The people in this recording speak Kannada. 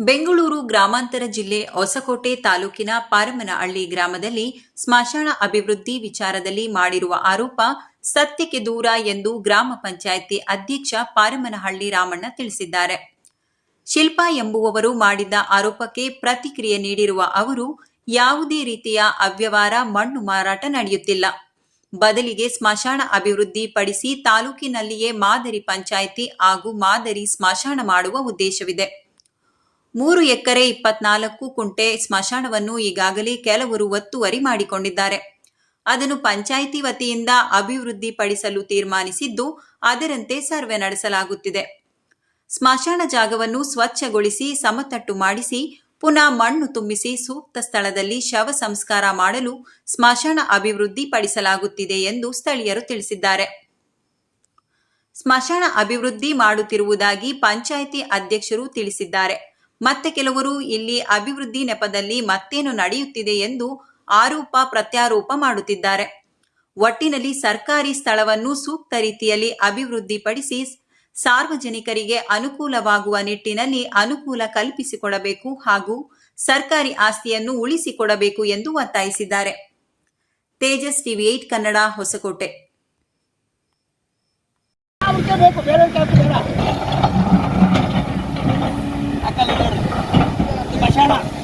ಬೆಂಗಳೂರು ಗ್ರಾಮಾಂತರ ಜಿಲ್ಲೆ ಹೊಸಕೋಟೆ ತಾಲೂಕಿನ ಪಾರಮನಹಳ್ಳಿ ಗ್ರಾಮದಲ್ಲಿ ಸ್ಮಶಾನ ಅಭಿವೃದ್ಧಿ ವಿಚಾರದಲ್ಲಿ ಮಾಡಿರುವ ಆರೋಪ ಸತ್ಯಕ್ಕೆ ದೂರ ಎಂದು ಗ್ರಾಮ ಪಂಚಾಯಿತಿ ಅಧ್ಯಕ್ಷ ಪಾರಮನಹಳ್ಳಿ ರಾಮಣ್ಣ ತಿಳಿಸಿದ್ದಾರೆ. ಶಿಲ್ಪಾ ಎಂಬುವವರು ಮಾಡಿದ್ದ ಆರೋಪಕ್ಕೆ ಪ್ರತಿಕ್ರಿಯೆ ನೀಡಿರುವ ಅವರು, ಯಾವುದೇ ರೀತಿಯ ಅವ್ಯವಹಾರ, ಮಣ್ಣು ಮಾರಾಟ ನಡೆಯುತ್ತಿಲ್ಲ. ಬದಲಿಗೆ ಸ್ಮಶಾನ ಅಭಿವೃದ್ಧಿ ಪಡಿಸಿ ತಾಲೂಕಿನಲ್ಲಿಯೇ ಮಾದರಿ ಪಂಚಾಯಿತಿ ಹಾಗೂ ಮಾದರಿ ಸ್ಮಶಾನ ಮಾಡುವ ಉದ್ದೇಶವಿದೆ. ಮೂರು ಎಕರೆ ಇಪ್ಪತ್ನಾಲ್ಕು ಕುಂಟೆ ಸ್ಮಶಾನವನ್ನು ಈಗಾಗಲೇ ಕೆಲವರು ಒತ್ತುವರಿ ಮಾಡಿಕೊಂಡಿದ್ದಾರೆ. ಅದನ್ನು ಪಂಚಾಯಿತಿ ವತಿಯಿಂದ ಅಭಿವೃದ್ಧಿಪಡಿಸಲು ತೀರ್ಮಾನಿಸಿದ್ದು ಅದರಂತೆ ಸರ್ವೆ ನಡೆಸಲಾಗುತ್ತಿದೆ. ಸ್ಮಶಾನ ಜಾಗವನ್ನು ಸ್ವಚ್ಛಗೊಳಿಸಿ ಸಮತಟ್ಟು ಮಾಡಿಸಿ ಪುನಃ ಮಣ್ಣು ತುಂಬಿಸಿ ಸೂಕ್ತ ಸ್ಥಳದಲ್ಲಿ ಶವ ಸಂಸ್ಕಾರ ಮಾಡಲು ಸ್ಮಶಾನ ಅಭಿವೃದ್ಧಿ ಪಡಿಸಲಾಗುತ್ತಿದೆ ಎಂದು ಸ್ಥಳೀಯರು ತಿಳಿಸಿದ್ದಾರೆ. ಸ್ಮಶಾನ ಅಭಿವೃದ್ಧಿ ಮಾಡುತ್ತಿರುವುದಾಗಿ ಪಂಚಾಯಿತಿ ಅಧ್ಯಕ್ಷರು ತಿಳಿಸಿದ್ದಾರೆ. ಮತ್ತೆ ಕೆಲವರು ಇಲ್ಲಿ ಅಭಿವೃದ್ಧಿ ನೆಪದಲ್ಲಿ ಮತ್ತೇನು ನಡೆಯುತ್ತಿದೆ ಎಂದು ಆರೋಪ ಪ್ರತ್ಯಾರೋಪ ಮಾಡುತ್ತಿದ್ದಾರೆ. ಒಟ್ಟಿನಲ್ಲಿ ಸರ್ಕಾರಿ ಸ್ಥಳವನ್ನು ಸೂಕ್ತ ರೀತಿಯಲ್ಲಿ ಅಭಿವೃದ್ಧಿಪಡಿಸಿ ಸಾರ್ವಜನಿಕರಿಗೆ ಅನುಕೂಲವಾಗುವ ನಿಟ್ಟಿನಲ್ಲಿ ಅನುಕೂಲ ಕಲ್ಪಿಸಿಕೊಡಬೇಕು ಹಾಗೂ ಸರ್ಕಾರಿ ಆಸ್ತಿಯನ್ನು ಉಳಿಸಿಕೊಡಬೇಕು ಎಂದು ಒತ್ತಾಯಿಸಿದ್ದಾರೆ. Tejas TV at Kannada Hosakote. 来吧